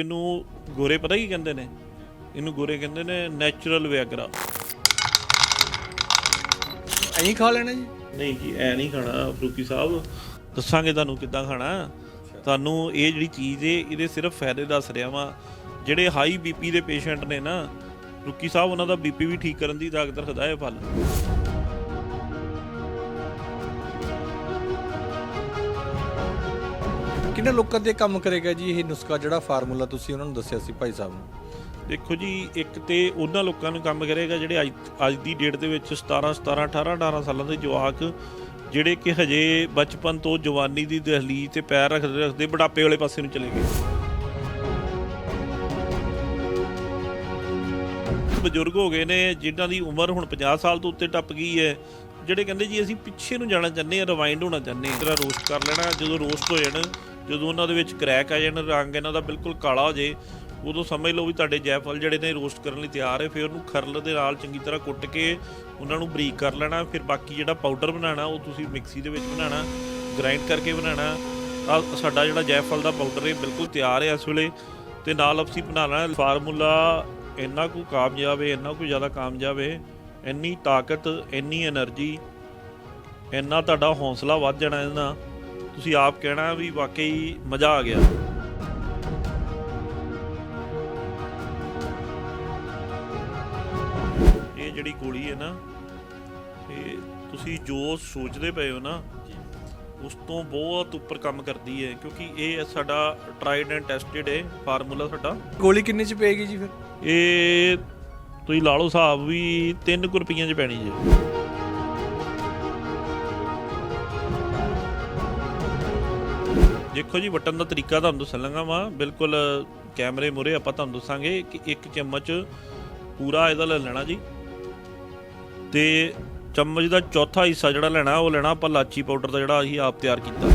ਇਹਨੂੰ ਗੋਰੇ ਪਤਾ ਕੀ ਕਹਿੰਦੇ ਨੇ? ਇਹਨੂੰ ਗੋਰੇ ਕਹਿੰਦੇ ਨੇ ਨੈਚੁਰਲ ਵਿਆਗਰਾ ਐਂ ਖਾ ਲੈਣਾ ਜੀ? ਨਹੀਂ ਜੀ ਐ ਨਹੀਂ ਖਾਣਾ ਫਰੂਕੀ ਸਾਹਿਬ। ਦੱਸਾਂਗੇ ਤੁਹਾਨੂੰ ਕਿੱਦਾਂ ਖਾਣਾ। ਤੁਹਾਨੂੰ ਇਹ ਜਿਹੜੀ ਚੀਜ਼ ਏ ਇਹਦੇ ਸਿਰਫ ਫਾਇਦੇ ਦੱਸ ਰਿਹਾ ਵਾਂ। ਜਿਹੜੇ ਹਾਈ ਬੀਪੀ ਦੇ ਪੇਸ਼ੈਂਟ ਨੇ ਨਾ ਫਰੂਕੀ ਸਾਹਿਬ ਉਹਨਾਂ ਦਾ ਬੀਪੀ ਵੀ ਠੀਕ ਕਰਨ ਦੀ ਤਾਕਤ ਰੱਖਦਾ ਹੈ ਫਲ। ਕਿੰਨੇ ਲੋਕਾਂ ਤੇ ਕੰਮ ਕਰੇਗਾ ਜੀ ਇਹ ਨੁਸਖਾ ਜਿਹੜਾ ਫਾਰਮੂਲਾ ਤੁਸੀਂ ਉਹਨਾਂ ਨੂੰ ਦੱਸਿਆ ਸੀ ਭਾਈ ਸਾਹਿਬ ਨੂੰ? ਦੇਖੋ ਜੀ, ਇੱਕ ਤੇ ਉਹਨਾਂ ਲੋਕਾਂ ਨੂੰ ਕੰਮ ਕਰੇਗਾ ਜਿਹੜੇ ਅੱਜ ਅੱਜ ਦੀ ਡੇਟ ਦੇ ਵਿੱਚ 17 17 18 18 ਸਾਲਾਂ ਦੇ ਜਵਾਕ, ਜਿਹੜੇ ਕਿ ਹਜੇ ਬਚਪਨ ਤੋਂ ਜਵਾਨੀ ਦੀ ਦਹਲੀਜ਼ ਤੇ ਪੈਰ ਰੱਖਦੇ ਰੱਖਦੇ ਬੁਢਾਪੇ ਵਾਲੇ ਪਾਸੇ ਨੂੰ ਚਲੇ ਗਏ। ਬਜ਼ੁਰਗ ਹੋ ਗਏ ਨੇ, ਜਿਨ੍ਹਾਂ ਦੀ ਉਮਰ ਹੁਣ 50 ਸਾਲ ਤੋਂ ਉੱਤੇ ਟੱਪ ਗਈ ਹੈ, ਜਿਹੜੇ ਕਹਿੰਦੇ ਜੀ ਅਸੀਂ ਪਿੱਛੇ ਨੂੰ ਜਾਣਾ ਚਾਹੁੰਦੇ ਆ ਰਿਵਾਈਂਡ ਹੋਣਾ ਚਾਹੁੰਦੇ ਆ ਤੇਰਾ ਰੋਸਟ ਕਰ ਲੈਣਾ, ਜਦੋਂ ਰੋਸਟ ਹੋ ਜਾਣ ਜਦੋਂ ਉਹਨਾਂ ਦੇ ਵਿੱਚ ਕਰੈਕ ਆ ਜਾਣ ਰੰਗ ਇਹਨਾਂ ਦਾ ਬਿਲਕੁਲ ਕਾਲਾ ਹੋ ਜੇ ਉਦੋਂ ਸਮਝ ਲਓ ਵੀ ਤੁਹਾਡੇ ਜੈਫਲ ਜਿਹੜੇ ਨੇ ਰੋਸਟ ਕਰਨ ਲਈ ਤਿਆਰ ਹੈ, ਫਿਰ ਉਹਨੂੰ ਖਰਲ ਦੇ ਨਾਲ ਚੰਗੀ ਤਰ੍ਹਾਂ ਕੁੱਟ ਕੇ ਉਹਨਾਂ ਨੂੰ ਬਰੀਕ ਕਰ ਲੈਣਾ, ਫਿਰ ਬਾਕੀ ਜਿਹੜਾ ਪਾਊਡਰ ਬਣਾਉਣਾ, ਉਹ ਤੁਸੀਂ ਮਿਕਸੀ ਦੇ ਵਿੱਚ ਬਣਾਉਣਾ ਗ੍ਰਾਈਂਡ ਕਰਕੇ ਬਣਾਉਣਾ ਸਾਡਾ ਜਿਹੜਾ ਜੈਫਲ ਦਾ ਪਾਊਡਰ ਇਹ ਬਿਲਕੁਲ ਤਿਆਰ ਹੈ ਇਸ ਵੇਲੇ, ਤੇ ਨਾਲ ਅਸੀਂ ਬਣਾ ਲੈਣਾ ਫਾਰਮੂਲਾ ਇੰਨਾ ਕੁ ਕਾਮਯਾਬ ਹੈ, ਇੰਨਾ ਕੁ ਜ਼ਿਆਦਾ ਕਾਮਯਾਬ ਹੈ, ਇੰਨੀ ਤਾਕਤ, ਇੰਨੀ એનર્ਜੀ ਇੰਨਾ ਤੁਹਾਡਾ ਹੌਸਲਾ ਵੱਧ ਜਾਣਾ ਇਹਦਾ ਤੁਸੀਂ ਆਪ ਕਹਿਣਾ ਵੀ ਵਾਕਈ ਮਜ਼ਾ ਆ ਗਿਆ। ਇਹ ਜਿਹੜੀ ਗੋਲੀ ਹੈ ਨਾ ਇਹ ਤੁਸੀਂ ਜੋ ਸੋਚਦੇ ਪਏ ਹੋ ਨਾ ਉਸ ਤੋਂ ਬਹੁਤ ਉੱਪਰ ਕੰਮ ਕਰਦੀ ਹੈ ਕਿਉਂਕਿ ਇਹ ਸਾਡਾ ਟਰਾਈਡ ਐਂਡ ਟੈਸਟਡ ਹੈ ਫਾਰਮੂਲਾ ਸਾਡਾ। ਗੋਲੀ ਕਿੰਨੇ ਚ ਪਏਗੀ ਜੀ ਫਿਰ? ਇਹ ਤੁਸੀਂ ਲਾ ਲਓ ਹਿਸਾਬ ਵੀ 3 ਰੁਪਈਆਂ ਚ ਪੈਣੀ ਜੇ। ਦੇਖੋ ਜੀ, ਵਟਣ ਦਾ ਤਰੀਕਾ ਤੁਹਾਨੂੰ ਦੱਸਣ ਲਾਂਗਾ ਵਾਂ। ਬਿਲਕੁਲ ਕੈਮਰੇ ਮੂਹਰੇ ਆਪਾਂ ਤੁਹਾਨੂੰ ਦੱਸਾਂਗੇ ਕਿ ਇੱਕ ਚਮਚ ਪੂਰਾ ਇਹਦਾ ਲੈ ਲੈਣਾ ਜੀ। ਤੇ ਚਮਚ ਦਾ ਚੌਥਾ ਹਿੱਸਾ ਜਿਹੜਾ ਲੈਣਾ, ਉਹ ਲੈਣਾ ਆਪਾਂ ਲਾਚੀ ਪਾਊਡਰ ਦਾ ਜਿਹੜਾ ਅਸੀਂ ਆਪ ਤਿਆਰ ਕੀਤਾ।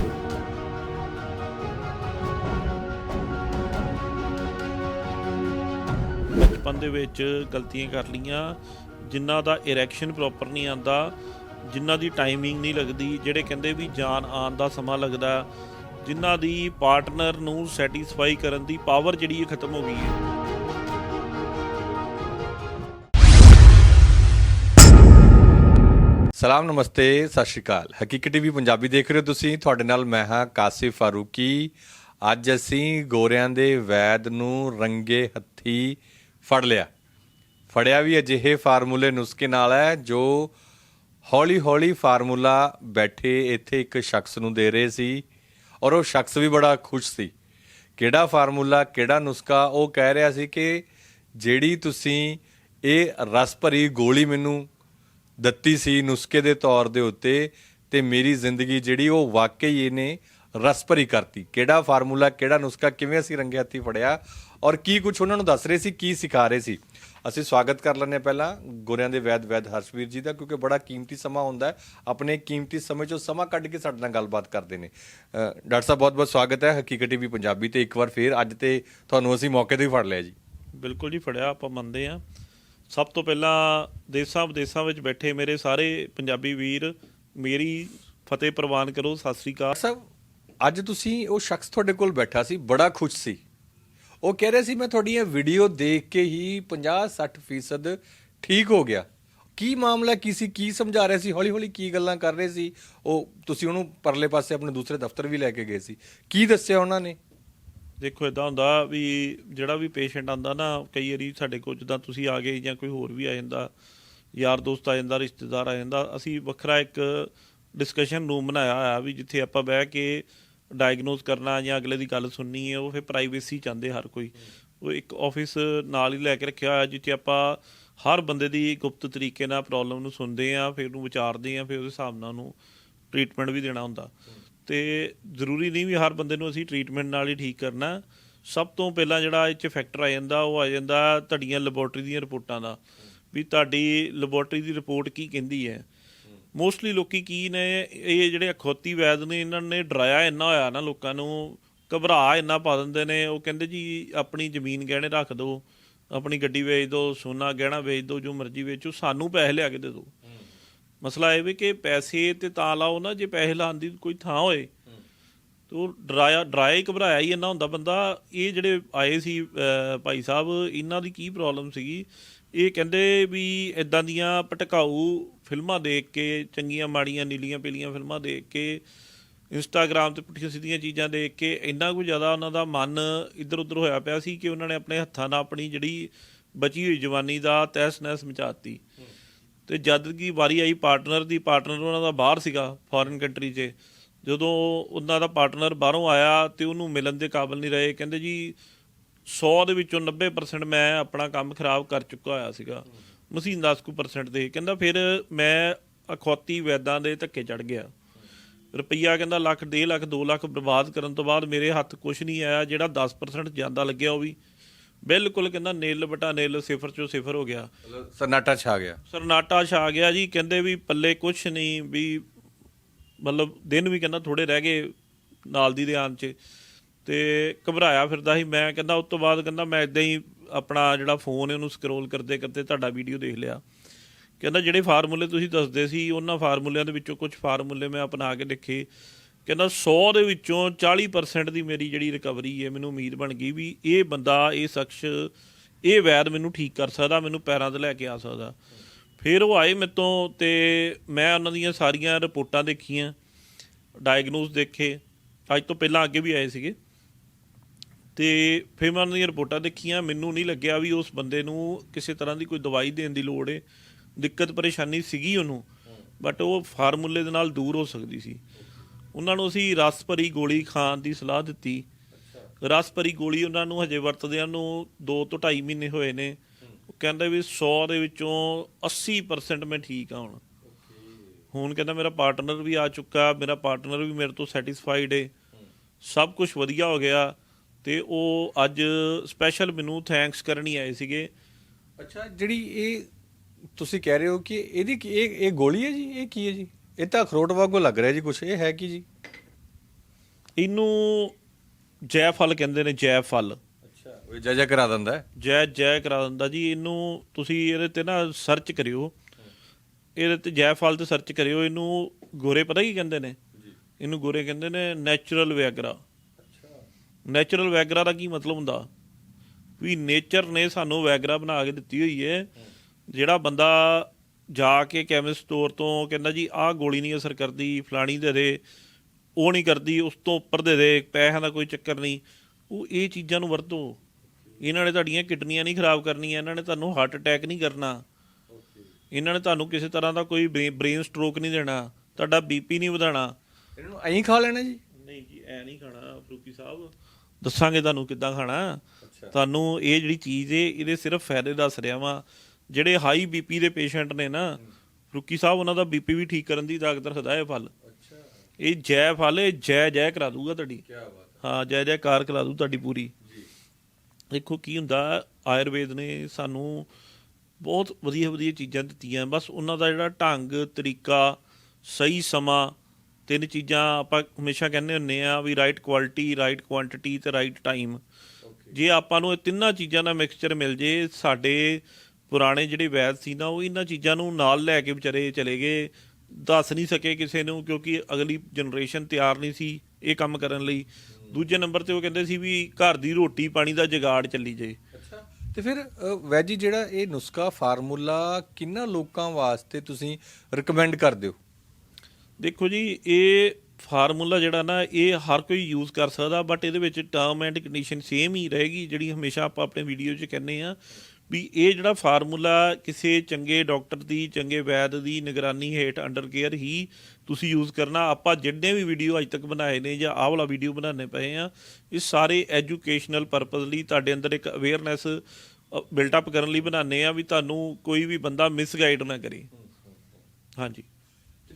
ਬਚਪਨ ਦੇ ਵਿੱਚ ਗਲਤੀਆਂ ਕਰ ਲਈਆਂ। ਜਿਨ੍ਹਾਂ ਦਾ ਇਰੈਕਸ਼ਨ ਪ੍ਰੋਪਰ ਨਹੀਂ ਆਂਦਾ, ਜਿਨ੍ਹਾਂ ਦੀ ਟਾਈਮਿੰਗ ਨਹੀਂ ਲੱਗਦੀ, ਜਿਹੜੇ ਕਹਿੰਦੇ ਵੀ ਜਾਨ ਆਉਣ ਦਾ ਸਮਾਂ ਲੱਗਦਾ ਜਿਨ੍ਹਾਂ ਦੀ ਪਾਰਟਨਰ ਨੂੰ ਸੈਟੀਸਫਾਈ ਕਰਨ ਦੀ ਪਾਵਰ ਜਿਹੜੀ ਇਹ ਖਤਮ ਹੋ ਗਈ ਹੈ। ਸਲਾਮ, ਨਮਸਤੇ, ਸਤਿ ਸ਼੍ਰੀ ਅਕਾਲ। ਹਕੀਕਤ ਟੀਵੀ ਪੰਜਾਬੀ ਦੇਖ ਰਹੇ ਹੋ ਤੁਸੀਂ। ਤੁਹਾਡੇ ਨਾਲ ਮੈਂ ਹਾਂ ਕਾਸਿਫ ਫਾਰੂਕੀ। ਅੱਜ ਅਸੀਂ ਗੋਰਿਆਂ ਦੇ ਵੈਦ ਨੂੰ ਰੰਗੇ ਹੱਥੀ ਫੜ ਲਿਆ। ਫੜਿਆ ਵੀ ਅਜਿਹੇ ਫਾਰਮੂਲੇ ਨੁਸਖੇ ਨਾਲ ਹੈ ਜੋ ਹੌਲੀ-ਹੌਲੀ ਫਾਰਮੂਲਾ ਬੈਠੇ ਇੱਥੇ ਇੱਕ ਸ਼ਖਸ ਨੂੰ ਦੇ ਰਹੇ ਸੀ। ਔਰ ਉਹ ਸ਼ਖਸ ਵੀ ਬੜਾ ਖੁਸ਼ ਸੀ। ਕਿਹੜਾ ਫਾਰਮੂਲਾ, ਕਿਹੜਾ ਨੁਸਖਾ, ਉਹ ਕਹਿ ਰਿਹਾ ਸੀ ਕਿ ਜਿਹੜੀ ਤੁਸੀਂ ਇਹ ਰਸ ਭਰੀ ਗੋਲੀ ਮੈਨੂੰ ਦਿੱਤੀ ਸੀ ਨੁਸਖੇ ਦੇ ਤੌਰ ਦੇ ਉੱਤੇ ਤੇ ਮੇਰੀ ਜ਼ਿੰਦਗੀ ਜਿਹੜੀ ਉਹ ਵਾਕਈ ਇਹਨੇ ਰਸ ਭਰੀ ਕਰਤੀ। ਕਿਹੜਾ ਫਾਰਮੂਲਾ, ਕਿਹੜਾ ਨੁਸਖਾ, ਕਿਵੇਂ ਅਸੀਂ ਰੰਗੇ ਹੱਥੀ ਫੜਿਆ ਔਰ ਕੀ ਕੁਝ ਉਹਨਾਂ ਨੂੰ ਦੱਸ ਰਹੇ ਸੀ, ਕੀ ਸਿਖਾ ਰਹੇ ਸੀ। ਅਸੀਂ ਸਵਾਗਤ ਕਰ ਲੈਂਦੇ ਹਾਂ ਪਹਿਲਾਂ ਗੋਰਿਆਂ ਦੇ ਵੈਦ ਵੈਦ ਹਰਸ਼ਵੀਰ ਜੀ ਦਾ ਕਿਉਂਕਿ ਬੜਾ ਕੀਮਤੀ ਸਮਾਂ ਹੁੰਦਾ ਹੈ। ਆਪਣੇ ਕੀਮਤੀ ਸਮੇਂ ਚੋਂ ਸਮਾਂ ਕੱਢ ਕੇ ਸਾਡੇ ਨਾਲ ਗੱਲਬਾਤ ਕਰਦੇ ਨੇ। ਡਾਕਟਰ ਸਾਹਿਬ ਬਹੁਤ ਬਹੁਤ ਸਵਾਗਤ ਹੈ ਹਕੀਕਤ ਟੀਵੀ ਪੰਜਾਬੀ ਤੇ ਇੱਕ ਵਾਰ ਫੇਰ ਅੱਜ ਤੇ ਤੁਹਾਨੂੰ ਅਸੀਂ ਮੌਕੇ ਤੇ ਹੀ ਫੜ ਲਿਆ ਜੀ। ਬਿਲਕੁਲ ਜੀ ਫੜਿਆ ਆਪਾਂ ਮੰਨਦੇ ਆ ਸਭ ਤੋਂ ਪਹਿਲਾਂ ਦੇਸਾਂ ਵਿਦੇਸਾਂ ਵਿੱਚ ਬੈਠੇ ਮੇਰੇ ਸਾਰੇ ਪੰਜਾਬੀ ਵੀਰ ਮੇਰੀ ਫਤਿਹ ਪ੍ਰਵਾਨ ਕਰੋ ਸਤਿ ਸ੍ਰੀ ਅਕਾਲ। ਸਾਹਿਬ ਅੱਜ ਤੁਸੀਂ ਉਹ ਸ਼ਖਸ ਤੁਹਾਡੇ ਕੋਲ ਬੈਠਾ ਸੀ ਬੜਾ ਖੁਸ਼ ਸੀ। ਉਹ ਕਹਿ ਰਹੇ ਸੀ, ਮੈਂ ਤੁਹਾਡੀਆਂ ਵੀਡੀਓ ਦੇਖ ਕੇ ਹੀ 50-60% ਠੀਕ ਹੋ ਗਿਆ। ਕੀ ਮਾਮਲਾ, ਕੀ ਸੀ, ਕੀ ਸਮਝਾ ਰਹੇ ਸੀ? ਹੌਲੀ-ਹੌਲੀ ਕੀ ਗੱਲਾਂ ਕਰ ਰਹੇ ਸੀ? ਉਹ ਤੁਸੀਂ ਉਹਨੂੰ ਪਰਲੇ ਪਾਸੇ ਆਪਣੇ ਦੂਸਰੇ ਦਫ਼ਤਰ ਵੀ ਲੈ ਕੇ ਗਏ ਸੀ। ਕੀ ਦੱਸਿਆ ਉਹਨਾਂ ਨੇ? ਦੇਖੋ ਇਦਾਂ ਹੁੰਦਾ ਵੀ ਜਿਹੜਾ ਵੀ ਪੇਸ਼ੈਂਟ ਆਂਦਾ ਨਾ, ਕਈ ਵਾਰੀ ਸਾਡੇ ਕੋਲ ਜਿੱਦਾਂ ਤੁਸੀਂ ਆ ਗਏ ਜਾਂ ਕੋਈ ਹੋਰ ਵੀ ਆ ਜਾਂਦਾ, ਯਾਰ ਦੋਸਤ ਆ ਜਾਂਦਾ, ਰਿਸ਼ਤੇਦਾਰ ਆ ਜਾਂਦਾ, ਅਸੀਂ ਵੱਖਰਾ ਇੱਕ ਡਿਸਕਸ਼ਨ ਰੂਮ ਬਣਾਇਆ ਹੋਇਆ ਵੀ ਜਿੱਥੇ ਆਪਾਂ ਬਹਿ ਕੇ ਡਾਇਗਨੋਸ ਕਰਨਾ ਜਾਂ ਅਗਲੇ ਦੀ ਗੱਲ ਸੁਣਨੀ ਹੈ, ਉਹ ਫਿਰ ਪ੍ਰਾਈਵੇਸੀ ਚਾਹੁੰਦੇ ਹਰ ਕੋਈ। ਉਹ ਇੱਕ ਆਫਿਸ ਨਾਲ ਹੀ ਲੈ ਕੇ ਰੱਖਿਆ ਹੋਇਆ, ਜਿੱਥੇ ਆਪਾਂ ਹਰ ਬੰਦੇ ਦੀ ਗੁਪਤ ਤਰੀਕੇ ਨਾਲ ਪ੍ਰੋਬਲਮ ਨੂੰ ਸੁਣਦੇ ਆ ਫਿਰ ਉਹਨੂੰ ਵਿਚਾਰਦੇ ਆ ਫਿਰ ਉਹਦੇ ਹਿਸਾਬ ਨਾਲ ਉਹਨੂੰ ਟ੍ਰੀਟਮੈਂਟ ਵੀ ਦੇਣਾ ਹੁੰਦਾ। ਤੇ ਜ਼ਰੂਰੀ ਨਹੀਂ ਵੀ ਹਰ ਬੰਦੇ ਨੂੰ ਅਸੀਂ ਟ੍ਰੀਟਮੈਂਟ ਨਾਲ ਹੀ ਠੀਕ ਕਰਨਾ। ਸਭ ਤੋਂ ਪਹਿਲਾਂ ਜਿਹੜਾ ਇਹ ਚ ਫੈਕਟਰ ਆ ਜਾਂਦਾ, ਉਹ ਆ ਜਾਂਦਾ ਤੁਹਾਡੀਆਂ ਲੈਬੋਰਟਰੀ ਦੀਆਂ ਰਿਪੋਰਟਾਂ ਦਾ। ਵੀ ਤੁਹਾਡੀ ਲੈਬੋਰਟਰੀ ਦੀ ਰਿਪੋਰਟ ਕੀ ਕਹਿੰਦੀ ਹੈ? ਮੋਸਟਲੀ ਲੋਕੀ ਕੀ ਨੇ ਇਹ ਜਿਹੜੇ ਅਖੌਤੀ ਵੈਦ ਨੇ ਇਹਨਾਂ ਨੇ ਡਰਾਇਆ ਇੰਨਾ ਹੋਇਆ ਨਾ ਲੋਕਾਂ ਨੂੰ ਘਬਰਾ ਇੰਨਾ ਪਾ ਦਿੰਦੇ ਨੇ ਉਹ ਕਹਿੰਦੇ ਜੀ ਆਪਣੀ ਜ਼ਮੀਨ ਗਹਿਣੇ ਰੱਖ ਦਿਓ ਆਪਣੀ ਗੱਡੀ ਵੇਚ ਦਿਓ ਸੋਨਾ ਗਹਿਣਾ ਵੇਚ ਦਿਓ ਜੋ ਮਰਜ਼ੀ ਵੇਚੋ ਸਾਨੂੰ ਪੈਸੇ ਲਿਆ ਕੇ ਦੇ ਦਿਓ। ਮਸਲਾ ਇਹ ਵੀ ਕਿ ਪੈਸੇ ਤੇ ਤਾਂ ਲਾਓ ਨਾ ਜੇ ਪੈਸੇ ਲਾਉਣ ਦੀ ਕੋਈ ਥਾਂ ਹੋਏ ਤੇ ਡਰਾਇਆ ਡਰਾਇਆ ਹੀ ਘਬਰਾਇਆ ਹੀ ਇੰਨਾ ਹੁੰਦਾ ਬੰਦਾ। ਇਹ ਜਿਹੜੇ ਆਏ ਸੀ ਭਾਈ ਸਾਹਿਬ ਇਹਨਾਂ ਦੀ ਕੀ ਪ੍ਰੋਬਲਮ ਸੀਗੀ? ਇਹ ਕਹਿੰਦੇ ਵੀ ਇਦਾਂ ਦੀਆਂ ਭਟਕਾਊ ਫਿਲਮਾਂ ਦੇਖ ਕੇ, ਚੰਗੀਆਂ, ਮਾੜੀਆਂ, ਨੀਲੀਆਂ, ਪੀਲੀਆਂ ਫਿਲਮਾਂ ਦੇਖ ਕੇ ਇੰਸਟਾਗ੍ਰam ਤੇ ਪੁੱਠੀਆਂ ਸਿੱਧੀਆਂ ਚੀਜ਼ਾਂ ਦੇਖ ਕੇ, ਇੰਨਾ ਕੁ ਜ਼ਿਆਦਾ ਉਹਨਾਂ ਦਾ ਮਨ ਇੱਧਰ ਉੱਧਰ ਹੋਇਆ ਪਿਆ ਸੀ ਕਿ ਉਹਨਾਂ ਨੇ ਆਪਣੇ ਹੱਥਾਂ ਨਾਲ ਆਪਣੀ ਜਿਹੜੀ ਬਚੀ ਹੋਈ ਜਵਾਨੀ ਦਾ ਤਹਿਸ ਨਹਿਸ ਮਚਾਤੀ। ਤੇ ਜਦ ਕੀ ਵਾਰੀ ਆਈ ਪਾਰਟਨਰ ਦੀ, ਪਾਰਟਨਰ ਉਹਨਾਂ ਦਾ ਬਾਹਰ ਸੀਗਾ ਫੋਰਨ ਕੰਟਰੀ 'ਚ। ਜਦੋਂ ਉਹਨਾਂ ਦਾ ਪਾਰਟਨਰ ਬਾਹਰੋਂ ਆਇਆ ਤੇ ਉਹਨੂੰ ਮਿਲਣ ਦੇ ਕਾਬਿਲ ਨਹੀਂ ਰਹੇ, ਕਹਿੰਦੇ ਜੀ 100 ਦੇ ਵਿੱਚੋਂ 90% ਮੈਂ ਆਪਣਾ ਕੰਮ ਖਰਾਬ ਕਰ ਚੁੱਕਾ ਹੋਇਆ ਸੀਗਾ। ਮਸੀਨ 10 ਕੁ percent ਦੇ ਕਹਿੰਦਾ ਫਿਰ ਮੈਂ ਅਖੌਤੀ ਵੈਦਾਂ ਦੇ ਧੱਕੇ ਚੜ ਗਿਆ। ਰੁਪਈਆ ਕਹਿੰਦਾ ਲੱਖ 1.5 ਲੱਖ 2 ਲੱਖ ਬਰਬਾਦ ਕਰਨ ਤੋਂ ਬਾਅਦ ਮੇਰੇ ਹੱਥ ਕੁਝ ਨਹੀਂ ਆਇਆ ਜਿਹੜਾ 10% ਜਾਂਦਾ ਲੱਗਿਆ ਉਹ ਵੀ। ਬਿਲਕੁਲ ਕਹਿੰਦਾ ਨੇਲ ਬਟਾ ਨੇਲ ਸਿਫਰ ਚੋਂ ਸਿਫਰ ਹੋ ਗਿਆ। ਸਨਾਟਾ ਛਾ ਗਿਆ। ਸਰਨਾਟਾ ਛਾ ਗਿਆ ਜੀ ਕਹਿੰਦੇ ਵੀ ਪੱਲੇ ਕੁਛ ਨਹੀਂ ਵੀ ਮਤਲਬ ਦਿਨ ਵੀ ਕਹਿੰਦਾ ਥੋੜੇ ਰਹਿ ਗਏ ਨਾਲ ਦੀ ਦੇ ਆਉਣ 'ਚ। ਤੇ ਘਬਰਾਇਆ ਫਿਰਦਾ ਸੀ ਮੈਂ ਕਹਿੰਦਾ ਉਸ ਤੋਂ ਬਾਅਦ ਕਹਿੰਦਾ ਮੈਂ ਇਦਾਂ ਹੀ ਆਪਣਾ ਜਿਹੜਾ ਫੋਨ ਹੈ ਉਹਨੂੰ ਸਕਰੋਲ ਕਰਦੇ ਕਰਦੇ ਤੁਹਾਡਾ ਵੀਡੀਓ ਦੇਖ ਲਿਆ। ਕਹਿੰਦਾ ਜਿਹੜੇ ਫਾਰਮੂਲੇ ਤੁਸੀਂ ਦੱਸਦੇ ਸੀ, ਉਹਨਾਂ ਫਾਰਮੂਲਿਆਂ ਦੇ ਵਿੱਚੋਂ ਕੁਝ ਫਾਰਮੂਲੇ ਮੈਂ ਅਪਣਾ ਕੇ ਦੇਖੇ। ਕਹਿੰਦਾ 100 ਦੇ ਵਿੱਚੋਂ 40% ਦੀ ਮੇਰੀ ਜਿਹੜੀ ਰਿਕਵਰੀ ਹੈ, ਮੈਨੂੰ ਉਮੀਦ ਬਣ ਗਈ ਵੀ ਇਹ ਬੰਦਾ, ਇਹ ਸ਼ਖਸ, ਇਹ ਵੈਦ ਮੈਨੂੰ ਠੀਕ ਕਰ ਸਕਦਾ, ਮੈਨੂੰ ਪੈਰਾਂ ਤੇ ਲੈ ਕੇ ਆ ਸਕਦਾ। ਫਿਰ ਉਹ ਆਏ ਮੇਰੇ ਤੋਂ ਤੇ ਮੈਂ ਉਹਨਾਂ ਦੀਆਂ ਸਾਰੀਆਂ ਰਿਪੋਰਟਾਂ ਦੇਖੀਆਂ ਡਾਇਗਨੋਸ ਦੇਖੇ। ਅੱਜ ਤੋਂ ਪਹਿਲਾਂ ਅੱਗੇ ਵੀ ਆਏ ਸੀਗੇ। ਤੇ ਫਿਰ ਮੈਂ ਉਹਨਾਂ ਦੀਆਂ ਰਿਪੋਰਟਾਂ ਦੇਖੀਆਂ, ਮੈਨੂੰ ਨਹੀਂ ਲੱਗਿਆ ਵੀ ਉਸ ਬੰਦੇ ਨੂੰ ਕਿਸੇ ਤਰ੍ਹਾਂ ਦੀ ਕੋਈ ਦਵਾਈ ਦੇਣ ਦੀ ਲੋੜ ਏ। ਦਿੱਕਤ ਪਰੇਸ਼ਾਨੀ ਸੀਗੀ ਉਹਨੂੰ ਬਟ ਉਹ ਫਾਰਮੂਲੇ ਦੇ ਨਾਲ ਦੂਰ ਹੋ ਸਕਦੀ ਸੀ। ਉਹਨਾਂ ਨੂੰ ਅਸੀਂ ਰਸ ਭਰੀ ਗੋਲੀ ਖਾਣ ਦੀ ਸਲਾਹ ਦਿੱਤੀ। ਰਸ ਭਰੀ ਗੋਲੀ ਉਹਨਾਂ ਨੂੰ ਹਜੇ ਵਰਤਦਿਆਂ ਨੂੰ 2 ਤੋਂ 2.5 ਮਹੀਨੇ ਹੋਏ ਨੇ। ਉਹ ਕਹਿੰਦੇ ਵੀ 100 ਦੇ ਵਿੱਚੋਂ 80% ਮੈਂ ਠੀਕ ਆ ਹੁਣ। ਹੁਣ ਕਹਿੰਦਾ ਮੇਰਾ ਪਾਰਟਨਰ ਵੀ ਆ ਚੁੱਕਾ, ਮੇਰਾ ਪਾਰਟਨਰ ਵੀ ਮੇਰੇ ਤੋਂ ਸੈਟੀਸਫਾਈਡ ਏ। ਸਭ ਕੁਝ ਵਧੀਆ ਹੋ ਗਿਆ। ਤੇ ਉਹ ਅੱਜ ਸਪੈਸ਼ਲ ਮੈਨੂੰ ਥੈਂਕਸ ਕਰਨ ਹੀ ਆਏ ਸੀਗੇ। ਅੱਛਾ ਜਿਹੜੀ ਇਹ ਤੁਸੀਂ ਕਹਿ ਰਹੇ ਹੋ ਕਿ ਇਹਦੀ ਕੀ- ਇਹ ਇਹ ਗੋਲੀ ਹੈ ਜੀ? ਇਹ ਕੀ ਹੈ ਜੀ? ਇਹ ਤਾਂ ਅਖਰੋਟ ਵਾਂਗੂ ਲੱਗ ਰਿਹਾ ਜੀ ਕੁਛ। ਇਹ ਹੈ ਕੀ ਜੀ? ਇਹਨੂੰ ਜੈ ਫਲ ਕਹਿੰਦੇ ਨੇ ਜੈ ਫਲ। ਅੱਛਾ ਉਹ ਜਜਾ ਕਰਾ ਦਿੰਦਾ ਹੈ? ਜੈ ਜੈ ਕਰਾ ਦਿੰਦਾ ਜੀ। ਇਹਨੂੰ ਤੁਸੀਂ ਇਹਦੇ ਤੇ ਨਾ ਸਰਚ ਕਰਿਓ। ਇਹਦੇ ਤੇ ਜੈ ਫਲ ਤੇ ਸਰਚ ਕਰਿਓ। ਇਹਨੂੰ ਗੋਰੇ ਪਤਾ ਕੀ ਕਹਿੰਦੇ ਨੇ? ਇਹਨੂੰ ਗੋਰੇ ਕਹਿੰਦੇ ਨੇ ਨੈਚੁਰਲ ਵੈਗਰਾ ਨੈਚੁਰਲ ਵੈਗਰਾ ਦਾ ਕੀ ਮਤਲਬ ਹੁੰਦਾ? ਵੀ ਨੇਚਰ ਨੇ ਸਾਨੂੰ ਵੈਗਰਾ ਬਣਾ ਕੇ ਦਿੱਤੀ ਹੋਈ ਹੈ ਜਿਹੜਾ ਬੰਦਾ ਜਾ ਕੇ ਕੈਮਿਸਟ ਸਟੋਰ ਤੋਂ ਕਹਿੰਦਾ ਜੀ ਆਹ ਗੋਲੀ ਨਹੀਂ ਅਸਰ ਕਰਦੀ ਫਲਾਣੀ ਦੇ ਦੇ ਉਹ ਨਹੀਂ ਕਰਦੀ ਉਸ ਤੋਂ ਉੱਪਰ ਦੇ ਦੇ ਪੈਸਿਆਂ ਦਾ ਕੋਈ ਚੱਕਰ ਨਹੀਂ। ਉਹ ਇਹ ਚੀਜ਼ਾਂ ਨੂੰ ਵਰਤੋ। ਇਹਨਾਂ ਨੇ ਤੁਹਾਡੀਆਂ ਕਿਡਨੀਆਂ ਨਹੀਂ ਖਰਾਬ ਕਰਨੀਆਂ ਇਹਨਾਂ ਨੇ ਤੁਹਾਨੂੰ ਹਾਰਟ ਅਟੈਕ ਨਹੀਂ ਕਰਨਾ। ਇਹਨਾਂ ਨੇ ਤੁਹਾਨੂੰ ਕਿਸੇ ਤਰ੍ਹਾਂ ਦਾ ਕੋਈ ਬ੍ਰੇਨ ਸਟ੍ਰੋਕ ਨਹੀਂ ਦੇਣਾ ਤੁਹਾਡਾ ਬੀਪੀ ਨਹੀਂ ਵਧਾਣਾ ਇਹਨਾਂ ਨੂੰ ਐਂ ਖਾ ਲੈਣਾ ਜੀ? ਨਹੀਂ ਜੀ ਐ ਨਹੀਂ ਖਾਣਾ ਫਰੂਕੀ ਸਾਹਿਬ। ਦੱਸਾਂਗੇ ਤੁਹਾਨੂੰ ਕਿੱਦਾਂ ਖਾਣਾ। ਤੁਹਾਨੂੰ ਇਹ ਜਿਹੜੀ ਚੀਜ਼ ਏ ਇਹਦੇ ਸਿਰਫ ਫਾਇਦੇ ਦੱਸ ਰਿਹਾ ਵਾਂ। ਜਿਹੜੇ ਹਾਈ ਬੀਪੀ ਦੇ ਪੇਸ਼ੈਂਟ ਨੇ ਨਾ ਫਰੂਕੀ ਸਾਹਿਬ ਉਹਨਾਂ ਦਾ ਬੀਪੀ ਵੀ ਠੀਕ ਕਰਨ ਦੀ ਤਾਕਤ ਰੱਖਦਾ ਇਹ ਫਲ। ਅੱਛਾ। ਇਹ ਜੈ ਫਲ ਇਹ ਜੈ ਜੈ ਕਰਾ ਦੂਗਾ ਤੁਹਾਡੀ। ਕੀ ਬਾਤ ਹਾਂ। ਜੈ ਜੈਕਾਰ ਕਰਾ ਦੂ ਤੁਹਾਡੀ ਪੂਰੀ। ਦੇਖੋ ਕੀ ਹੁੰਦਾ ਆਯੁਰਵੇਦ ਨੇ ਸਾਨੂੰ ਬਹੁਤ ਵਧੀਆ ਵਧੀਆ ਚੀਜ਼ਾਂ ਦਿੱਤੀਆਂ। ਬਸ ਉਹਨਾਂ ਦਾ ਜਿਹੜਾ ਢੰਗ ਤਰੀਕਾ ਸਹੀ ਸਮਾਂ ਤਿੰਨ ਚੀਜ਼ਾਂ ਆਪਾਂ ਹਮੇਸ਼ਾ ਕਹਿੰਦੇ ਹੁੰਨੇ ਆ ਵੀ ਰਾਈਟ ਕੁਆਲਿਟੀ ਰਾਈਟ ਕੁਆਂਟੀਟੀ ਤੇ ਰਾਈਟ ਟਾਈਮ ਜੇ ਆਪਾਂ ਨੂੰ ਇਹ ਤਿੰਨਾਂ ਚੀਜ਼ਾਂ ਦਾ ਮਿਕਸਚਰ ਮਿਲ ਜੇ ਸਾਡੇ ਪੁਰਾਣੇ ਜਿਹੜੇ ਵੈਦ ਸੀ ਨਾ ਉਹ ਇਹਨਾਂ ਚੀਜ਼ਾਂ ਨੂੰ ਨਾਲ ਲੈ ਕੇ ਵਿਚਾਰੇ ਚਲੇ ਗਏ। ਦੱਸ ਨਹੀਂ ਸਕੇ ਕਿਸੇ ਨੂੰ ਕਿਉਂਕਿ ਅਗਲੀ ਜਨਰੇਸ਼ਨ ਤਿਆਰ ਨਹੀਂ ਸੀ ਇਹ ਕੰਮ ਕਰਨ ਲਈ। ਦੂਜੇ ਨੰਬਰ ਤੇ ਉਹ ਕਹਿੰਦੇ ਸੀ ਵੀ ਘਰ ਦੀ ਰੋਟੀ ਪਾਣੀ ਦਾ ਜੁਗਾੜ ਚੱਲੀ ਜੇ। ਅੱਛਾ। ਤੇ ਫਿਰ ਵੈਜੀ ਜਿਹੜਾ ਇਹ ਨੁਸਖਾ ਫਾਰਮੂਲਾ ਕਿੰਨਾ ਲੋਕਾਂ ਵਾਸਤੇ ਤੁਸੀਂ ਰეკਮੈਂਡ ਕਰਦੇ ਹੋ? ਦੇਖੋ ਜੀ, ਇਹ ਫਾਰਮੂਲਾ ਜਿਹੜਾ ਨਾ, ਇਹ ਹਰ ਕੋਈ ਯੂਜ਼ ਕਰ ਸਕਦਾ ਬਟ ਇਹਦੇ ਵਿੱਚ ਟਰਮ ਐਂਡ ਕੰਡੀਸ਼ਨ ਸੇਮ ਹੀ ਰਹੇਗੀ, ਜਿਹੜੀ ਹਮੇਸ਼ਾ ਆਪਾਂ ਆਪਣੇ ਵੀਡੀਓ 'ਚ ਕਹਿੰਦੇ ਆ ਵੀ ਇਹ ਜਿਹੜਾ ਫਾਰਮੂਲਾ ਕਿਸੇ ਚੰਗੇ ਡਾਕਟਰ ਦੀ, ਚੰਗੇ ਵੈਦ ਦੀ ਨਿਗਰਾਨੀ ਹੇਠ ਅੰਡਰ ਕੇਅਰ ਹੀ ਤੁਸੀਂ ਯੂਜ਼ ਕਰਨਾ। ਆਪਾਂ ਜਿੰਨੇ ਵੀ ਵੀਡੀਓ ਅੱਜ ਤੱਕ ਬਣਾਏ ਨੇ ਜਾਂ ਆਹ ਵਾਲਾ ਵੀਡੀਓ ਬਣਾਉਣੇ ਪਏ ਆ ਇਹ ਸਾਰੇ ਐਜੂਕੇਸ਼ਨਲ ਪਰਪਸ ਲਈ ਤੁਹਾਡੇ ਅੰਦਰ ਇੱਕ ਅਵੇਅਰਨੈਸ ਬਿਲਟ ਅਪ ਕਰਨ ਲਈ ਬਣਾਉਂਦੇ ਆ ਵੀ ਤੁਹਾਨੂੰ ਕੋਈ ਵੀ ਬੰਦਾ ਮਿਸਗਾਈਡ ਨਾ ਕਰੇ। ਹਾਂਜੀ।